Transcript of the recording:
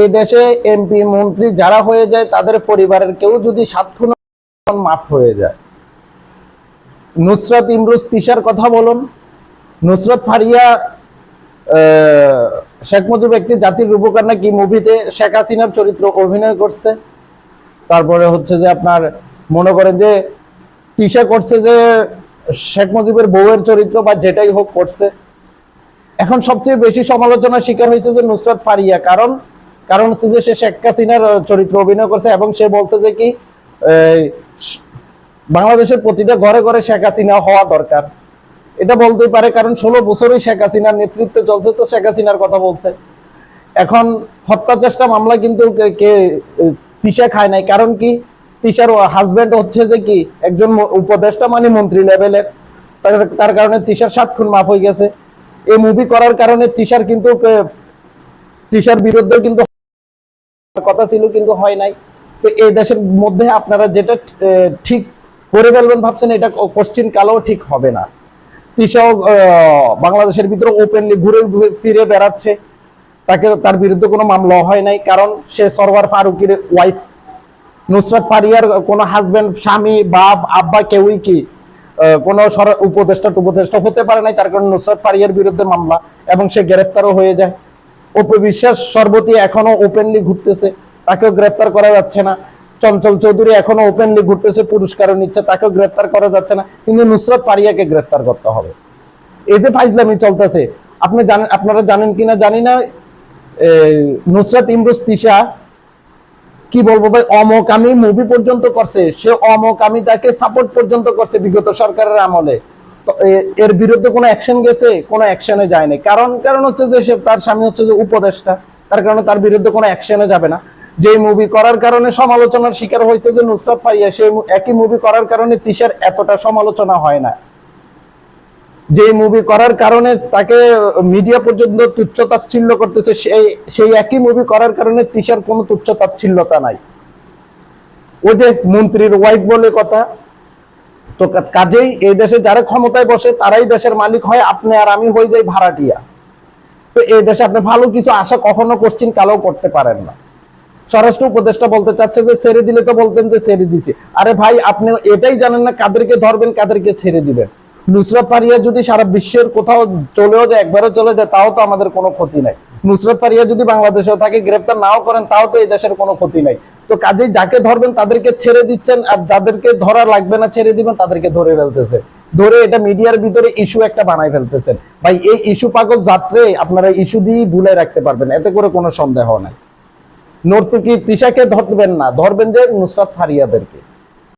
এই দেশে এমপি, মন্ত্রী যারা হয়ে যায়, তাদের পরিবারের কেউ যদি সাত খুন মাফ হয়ে যায়। নুসরাত ইমরুজ তিশার কথা বলুন। নুসরাত ফারিয়া শেখ মুজিব একটি জাতির রূপকার নাকি মুভিতে শেখ হাসিনার চরিত্র অভিনয় করছে? তারপরে হচ্ছে যে আপনার মনে করেন যে তিশা করছে যে শেখ মুজিবের বউয়ের চরিত্র বা যেটাই হোক করছে। এখন সবচেয়ে বেশি সমালোচনার শিকার হয়েছে যে নুসরাত ফারিয়া। কারণ কারণ হচ্ছে যে সে শেখ হাসিনার চরিত্র অভিনয় করছে এবং সে বলছে যে কি বাংলাদেশের প্রতিটা ঘরে ঘরে শেখ হাসিনা হওয়া দরকার। এটা বলতেই পারে, কারণ ষোলো বছরই শেখ হাসিনার নেতৃত্বে চলছে তো শেখ হাসিনার কথা বলছে। এখন হত্যা চেষ্টা মামলা কিন্তু কে- তিশা খায় নাই। কারণ কি, তিশার হাজবেন্ড হচ্ছে যে কি, একজন উপদেষ্টা মানে মন্ত্রী লেভেলের তার- কারণে তিশার সাত খুন মাফ হয়ে গেছে। এই মুভি করার কারণে তিশার কিন্তু তিশার বিরুদ্ধে কিন্তু কথা ছিল কিন্তু হয় নাই। তো এই দেশের মধ্যে আপনারা যেটা ঠিক করে ফেলবেন ভাবছেন এটা কোশ্চিন কালেও ঠিক হবে না। আহ, বাংলাদেশের ভিতরে ওপেনলি ঘুরে ফিরে বেড়াচ্ছে। তাকে তার বিরুদ্ধে কোনো মামলা হয় নাই কারণ সে সরওয়ার ফারুকির ওয়াইফ নুসরাত ফারিয়ার কোনো হাজবেন্ড স্বামী বাপ আব্বা কেউই কি কোনো উপদেষ্টা উপদেষ্টা হতে পারে নাই তার কারণে নুসরাত ফারিয়ার বিরুদ্ধে মামলা এবং সে গ্রেফতারও হয়ে যায়। অপু বিশ্বাস সর্বতি এখনও ওপেনলি ঘুরতেছে, তাকেও গ্রেফতার করা যাচ্ছে না। চঞ্চল চৌধুরী এখনও ওপেনলি ঘুরতেছে, পুরস্কারও নিচ্ছে, তাকেও গ্রেফতার করা যাচ্ছে না। কিন্তু নুসরাত ফারিয়াকে গ্রেফতার করতে হবে। এই যে ফাইজলামি চলতেছে, আপনি জানেন, আপনারা জানেন কিনা জানি না। নুসরাত ইমরুজ তিশা, কি বলব ভাই, অমকামী মুভি পর্যন্ত করছে। সে অমকামী তাকে সাপোর্ট পর্যন্ত করছে বিগত সরকারের আমলে। এর বিরুদ্ধে কোনো অ্যাকশন গেছে? কোনো অ্যাকশনে যায়নি। কারণ কারণ হচ্ছে যে সে, তার স্বামী হচ্ছে যে উপদেষ্টা। তার কারণে তার বিরুদ্ধে কোনো অ্যাকশনে যাবে না। যে মুভি করার কারণে সমালোচনার শিকার হয়েছে যে নুসরাত ফারিয়া সেই একই মুভি করার কারণে তিশার এতটা সমালোচনা হয় না। যে মুভি করার কারণে তাকে মিডিয়া পর্যন্ত তুচ্ছ তাচ্ছিল্য করতেছে, সেই সেই একই মুভি করার কারণে তিশার কোনো তুচ্ছ তাচ্ছিল্যতা নাই। ও যে মন্ত্রীর ওয়াইফ বলে কথা তো কাজেই এই দেশে যারা ক্ষমতায় বসে, তারাই দেশের মালিক হয়, আপনি আর আমি হয়ে যাই ভাড়াটিয়া। তো এই দেশে আপনি ভালো কিছু আশা কখনো কোশ্চিন কালেও করতে পারেন না। স্বরাষ্ট্র উপদেষ্টা বলতে চাচ্ছে যে, ছেড়ে দিলে তো বলতেন যে, ছেড়ে দিছি। আরে ভাই, আপনি এটাই জানেন না, কাদেরকে ধরবেন, কাদেরকে ছেড়ে দিবেন। নুসরাত পারিয়া যদি সারা বিশ্বের কোথাও চলেও যায়, একবারও চলে যায়, তাও তো আমাদের কোনো ক্ষতি নাই। নুসরাত পারিয়া যদি বাংলাদেশেও থাকে গ্রেফতার নাও করেন, তাও তো এই দেশের কোনো ক্ষতি নাই। তো কাজে যাকে ধরবেন তাদেরকে ছেড়ে দিচ্ছেন, আর যাদেরকে ধরা লাগবে না ছেড়ে দিবেন, তাদেরকে ধরে ফেলতেছে। ধরে এটা মিডিয়ার ভিতরে ইস্যু একটা বানাই ফেলতেছেন। ভাই, এই ইস্যু পাগল যাত্রে, আপনারা ইস্যু দিয়ে ভুলে রাখতে পারবেন, এতে করে কোনো সন্দেহ নাই। নর্তুকি তিশাকে ধরবেন না, ধরবেন যে নুসরাত ফারিয়াদেরকে।